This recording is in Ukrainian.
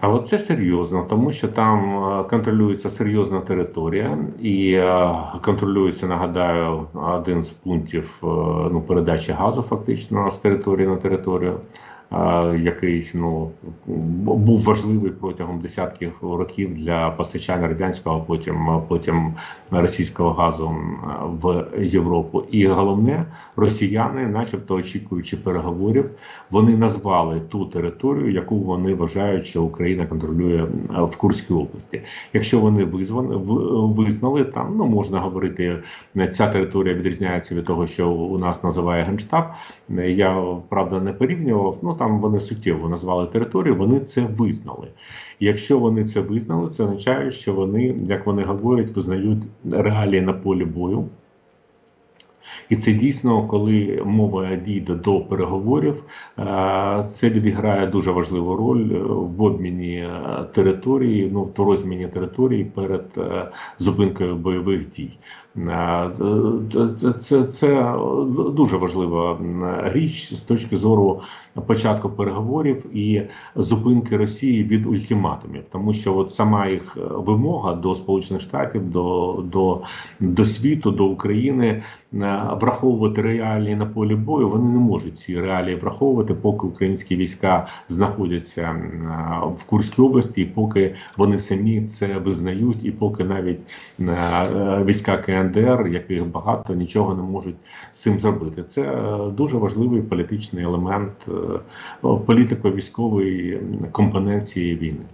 А от це серйозно, тому що там е, контролюється серйозна територія і е, контролюється, нагадаю, один з пунктів е, ну, передачі газу, фактично, з території на територію, який ну, був важливий протягом десятків років для постачання радянського, а потім, потім російського газу в Європу. І головне, росіяни, начебто очікуючи переговорів, вони назвали ту територію, яку вони вважають, що Україна контролює в Курській області. Якщо вони визвали, визнали там, ну можна говорити, ця територія відрізняється від того, що у нас називає генштаб. Я правда не порівнював. Ну там вони суттєво назвали територію. Вони це визнали. Якщо вони це визнали, це означає, що вони, як вони говорять, визнають реалії на полі бою. І це дійсно, коли мова дійде до переговорів, е, це відіграє дуже важливу роль е, в обміні е, території, ну в розміні території перед зупинкою бойових дій. Це, це, це дуже важлива річ з точки зору початку переговорів і зупинки Росії від ультиматумів, тому що от сама їх вимога до Сполучених Штатів, до, до, до світу, до України враховувати реалії на полі бою. Вони не можуть ці реалії враховувати, поки українські війська знаходяться в Курській області, і поки вони самі це визнають, і поки навіть е, війська КНДР, яких багато, нічого не можуть з цим зробити. Це е, дуже важливий політичний елемент е, політико-військової компонент цієї війни.